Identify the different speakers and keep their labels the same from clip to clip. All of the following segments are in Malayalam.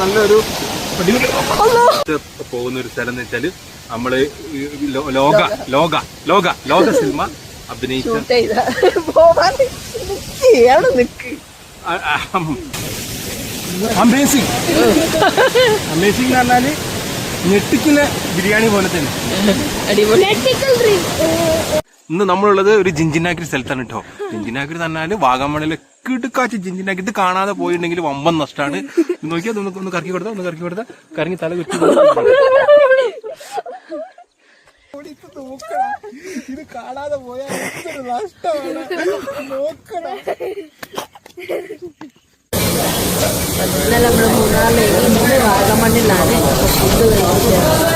Speaker 1: നല്ലൊരു അടിപൊളി പോകുന്ന ഒരു സ്ഥലം എന്ന് വെച്ചാൽ നമ്മൾ ലോക ലോക ലോക ലോക സിനിമ അഭിനയിച്ച
Speaker 2: അമേസിങ് നിക്ക്. അവിടെ നിക്ക്.
Speaker 1: അമേസിങ് എന്ന് പറഞ്ഞാൽ ഞെട്ടിക്കുന്ന ബിരിയാണി പോലെ തന്നെ.
Speaker 2: അടിപൊളി.
Speaker 1: ഇന്ന് നമ്മളുള്ളത് ഒരു ജിഞ്ചിനാഗിരി സ്ഥലത്താണ് കേട്ടോ ജിഞ്ചിനാഗിരി തന്നാൽ വാഗമണിലെ കിടുക്കാച്ച് ജിഞ്ചിനാക്കി ഇത് കാണാതെ പോയിട്ടുണ്ടെങ്കിൽ വമ്പൻ നഷ്ടമാണ് നോക്കിയാൽ ഒന്ന് ഒന്ന് കറക്കി കൊടുത്താ ഒന്ന് കറക്കി കൊടുത്താ. കറങ്ങി തല കുറ്റി ഇത് കാണാതെ പോയാൽ
Speaker 2: ഇന്നലെ നമ്മൾ മൂന്നാറിലേക്ക് മൂന്ന് വാഗമണ്ണിലാണ്. ഫുഡ് കഴിച്ചത്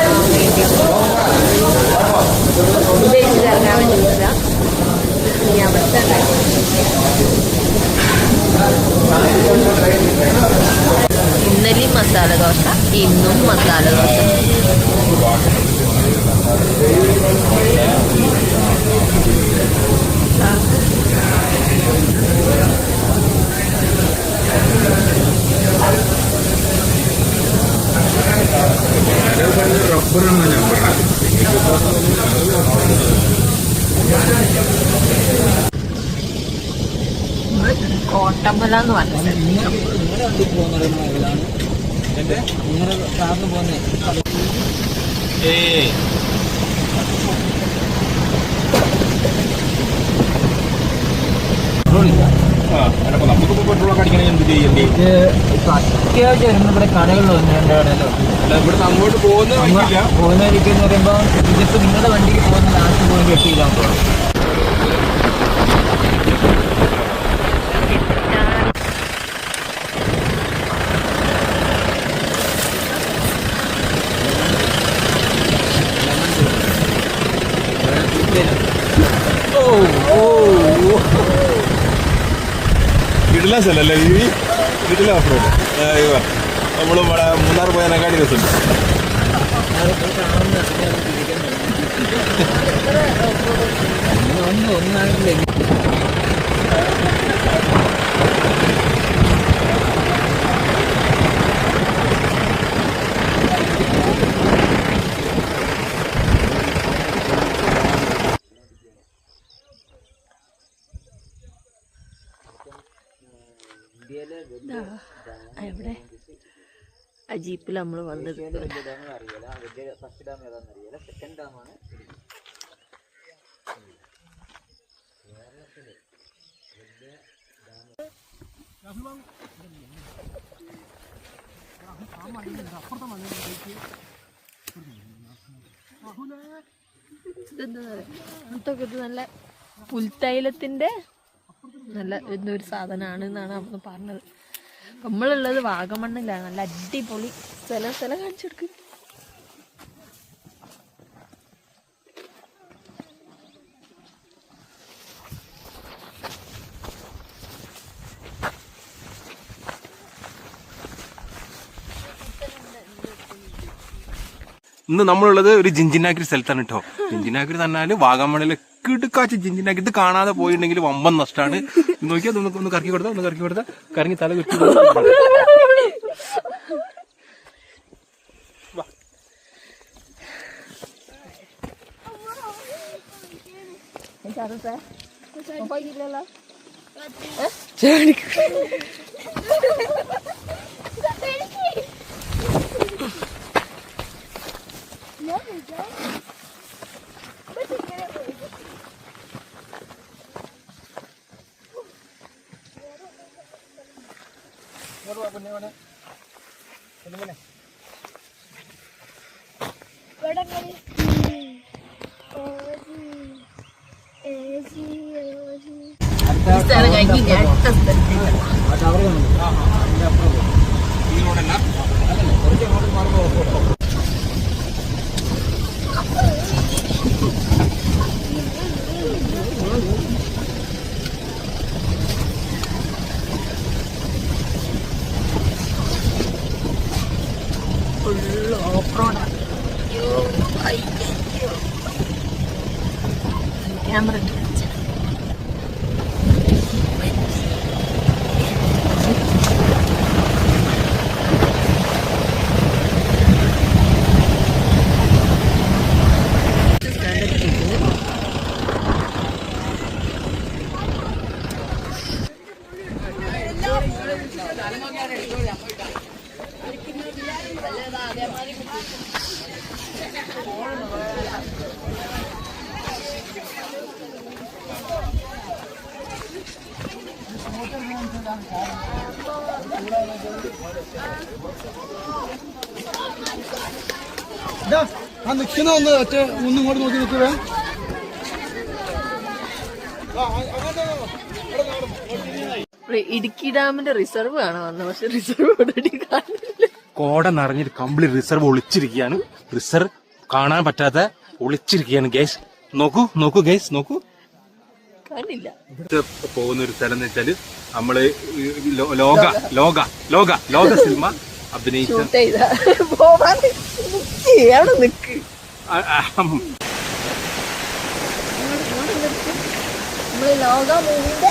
Speaker 2: ഇന്നലെയും മസാല ദോശ ഇന്നും മസാല ദോശ. എന്ന്
Speaker 3: അത്യാവശ്യം വരുന്ന ഇവിടെ കടകളിൽ കടയിലോ
Speaker 1: ഇവിടുന്ന് അങ്ങോട്ട് പോകുന്ന
Speaker 3: പോകുന്ന വഴിക്കെന്ന് പറയുമ്പോൾ ഇതിപ്പോ നിങ്ങളുടെ വണ്ടിക്ക് പോകുന്ന ലാസ്റ്റ് പോയിന്റ് എട്ട് കിലോമീറ്റർ
Speaker 1: സ്ഥലല്ലേ ഈ ഇടല ഓഫ് നമ്മൾ ഇവിടെ മൂന്നാർ പോയതിനെക്കാട്ടി രസമുണ്ട്
Speaker 3: ഒന്നാണെങ്കിലേ
Speaker 2: എവിടെ ആ ജീപ്പിൽ നമ്മൾ വന്നത്. ഇതൊക്കെ ഇത് നല്ല പുൽത്തൈലത്തിന്റെ നല്ല ഒരു സാധനമാണ് എന്നാണ് നമ്മൾ പറഞ്ഞത്. നമ്മളുള്ളത് വാഗമണ്ണിലാണ്. നല്ല അടിപൊളി. സ്ഥലം സ്ഥലം കാണിച്ചു കൊടുക്കും.
Speaker 1: ഇന്ന് നമ്മളുള്ളത് ഒരു ജിഞ്ചിനാക്കിരി സ്ഥലത്താണ് കേട്ടോ ജിഞ്ചിനാക്കിരി തന്നാൽ വാഗമണിലെ കിടുക്കാച്ച് ജിഞ്ചിനാക്കി ഇത് കാണാതെ പോയിട്ടുണ്ടെങ്കിൽ വമ്പൻ നഷ്ടമാണ്. നോക്കിയാൽ ഒന്ന് ഒന്ന് കറക്കി കൊടുത്താ ഒന്ന് കറക്കി കൊടുത്താ. കറങ്ങി തല വെട്ടി
Speaker 2: സ്ഥലം കഴിഞ്ഞ് ഇനി അടുത്ത സ്ഥലത്തേക്ക് ഫുള്ള് ഓഫ് റോഡാണ് ക്യാമറ
Speaker 4: ആ നിൽക്കുന്ന ഒന്ന് ഒറ്റ ഒന്നും ഇങ്ങോട്ട് നോക്കി നിൽക്കുവേ.
Speaker 2: ആ അങ്ങനെ ഇടുക്കി ഡാമിന്റെ റിസർവ് ആണ് വന്നത് പക്ഷെ റിസർവ് ഓൾറെഡി
Speaker 1: കോട നിറഞ്ഞിട്ട് കംപ്ലീറ്റ് റിസർവ് ഒളിച്ചിരിക്കുകയാണ്. റിസർവ് കാണാൻ പറ്റാത്ത ഒളിച്ചിരിക്കുകയാണ് ഗൈസ്. നോക്കൂ നോക്കൂ ഗൈസ് നോക്കൂ.
Speaker 2: കാണില്ല.
Speaker 1: പോകുന്ന ഒരു സ്ഥലം എന്ന് വെച്ചാൽ നമ്മൾ ലോക ലോക ലോക ലോക സിനിമ അഭിനയിച്ച
Speaker 2: ലോക മൂവിന്റെ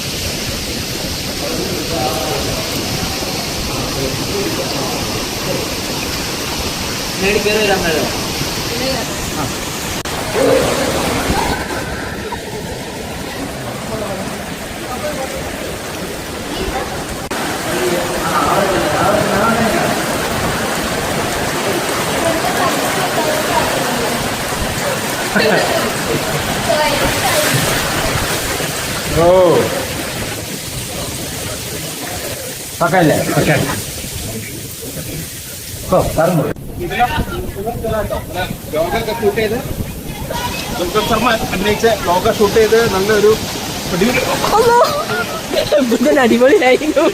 Speaker 2: నేడు పేరు
Speaker 3: రమ్మేదా Oh. വരാൻ മേലോ
Speaker 1: ഓ
Speaker 3: പക്കല്ലേ പറഞ്ഞു
Speaker 1: ലോഗൊക്കെ ഷൂട്ട് ചെയ്ത് ശർമ്മ അഭിനയിച്ച ലോക ഷൂട്ട് ചെയ്ത് നല്ലൊരു അടിപൊളി
Speaker 2: ബുദ്ധൻ അടിപൊളിയായിരുന്നു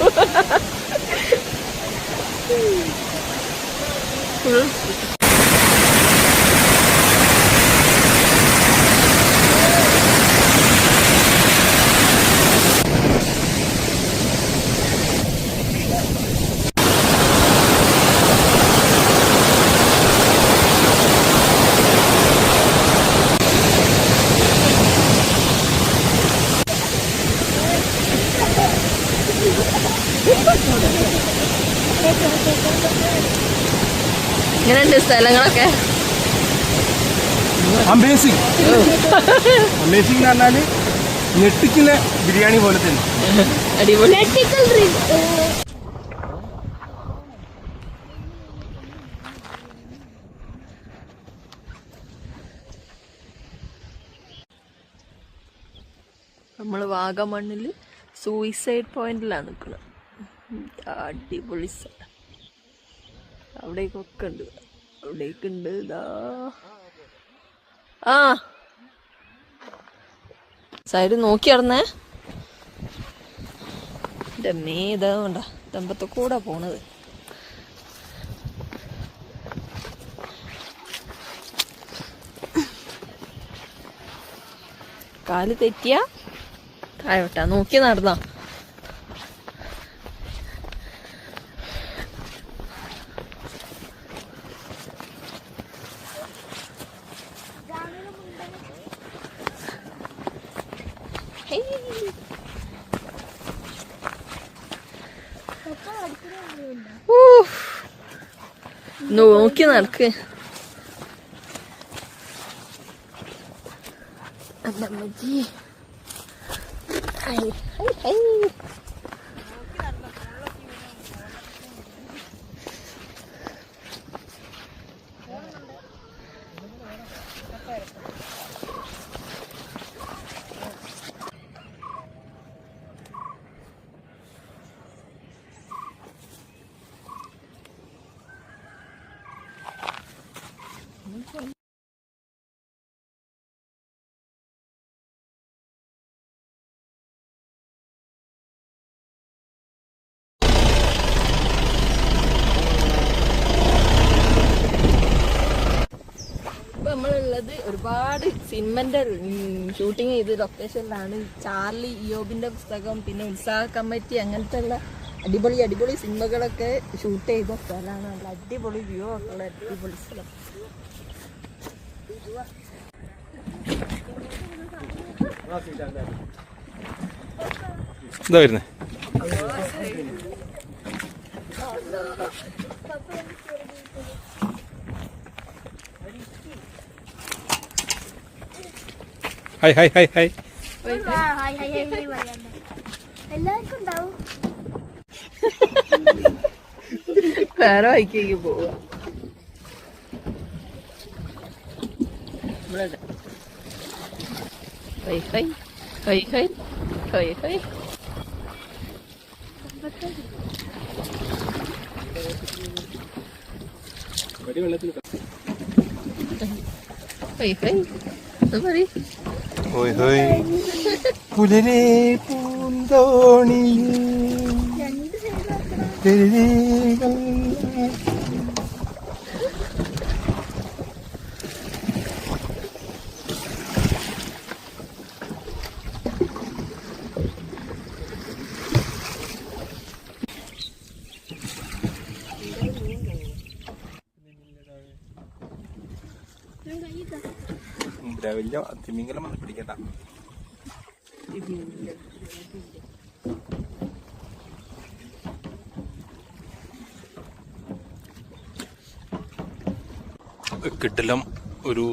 Speaker 2: ഇങ്ങനെയുണ്ട് സ്ഥലങ്ങളൊക്കെ.
Speaker 1: അമേസിങ് അമേസിംഗ് എന്ന് പറഞ്ഞാൽ ഞെട്ടിക്കുന്ന ബിരിയാണി പോലെ തന്നെ.
Speaker 2: അടിപൊളി. നമ്മൾ വാഗമണ്ണിൽ സൂയിസൈഡ് പോയിന്റിലാണ് നിൽക്കുന്നത് അടിപൊളി സ്ഥലം. അവിടേക്കൊക്കെ ഉണ്ട് അവിടേക്കുണ്ട് ഇതാ. ആ. സൈഡ് നോക്കി നടന്നേ. എന്റെ മേ ഇതാ വേണ്ട തമ്പത്തെ കൂടെ പോണത്. കാൽ തെറ്റിയ? താഴോട്ടാ നോക്കി നടന്നാ. Uf. no kenar ki. Adam acı. Ay Ai, ai, Thank you. സിനിമന്റെ ഷൂട്ടിങ് ചെയ്ത് ലൊക്കേഷനിലാണ് ചാർലി ഇയോബിന്റെ പുസ്തകം പിന്നെ ഉത്സാഹ കമ്മിറ്റി അങ്ങനത്തെ ഉള്ള അടിപൊളി അടിപൊളി സിനിമകളൊക്കെ ഷൂട്ട് ചെയ്ത സ്ഥലമാണ്. നല്ല അടിപൊളി വ്യൂ ഒക്കെ ഉള്ള അടിപൊളി സ്ഥലം.
Speaker 1: എന്താ വരുന്നേ. hay hay hay hay.
Speaker 5: Hay hay
Speaker 2: hay hay lên con đâu? Claro, hay que ir boa. Khơi khơi khơi khơi khơi khơi Khơi khơi Khơi khơi Khơi khơi
Speaker 1: ഹോയ് ഹോയ്. പുലരേ പൂന്തോണി വലിയ തിമിംഗലം വന്ന് പിടിക്കണ്ട. കിട്ടിലം ഒരു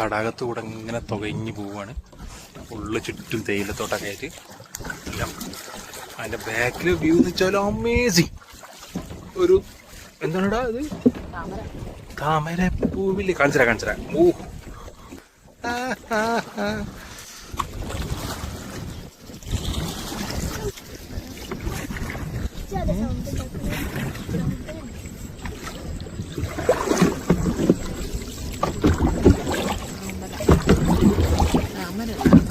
Speaker 1: തടാകത്തൂടെ ഇങ്ങനെ തുകഞ്ഞു പോവാണ്. ഉള്ളു ചുറ്റും തേയിലത്തോട്ടൊക്കെ ആയിട്ട് എല്ലാം അതിന്റെ ബാക്കിലെ വ്യൂ എന്ന് വെച്ചാൽ അമേസിങ് ഒരു എന്താണടാ അത്? താമര. ಹೂವಿಲ್ಲಿ ಕಾಣಿಸಿರ ಕಾಣಿಸಿರ ಹೂ Thank you.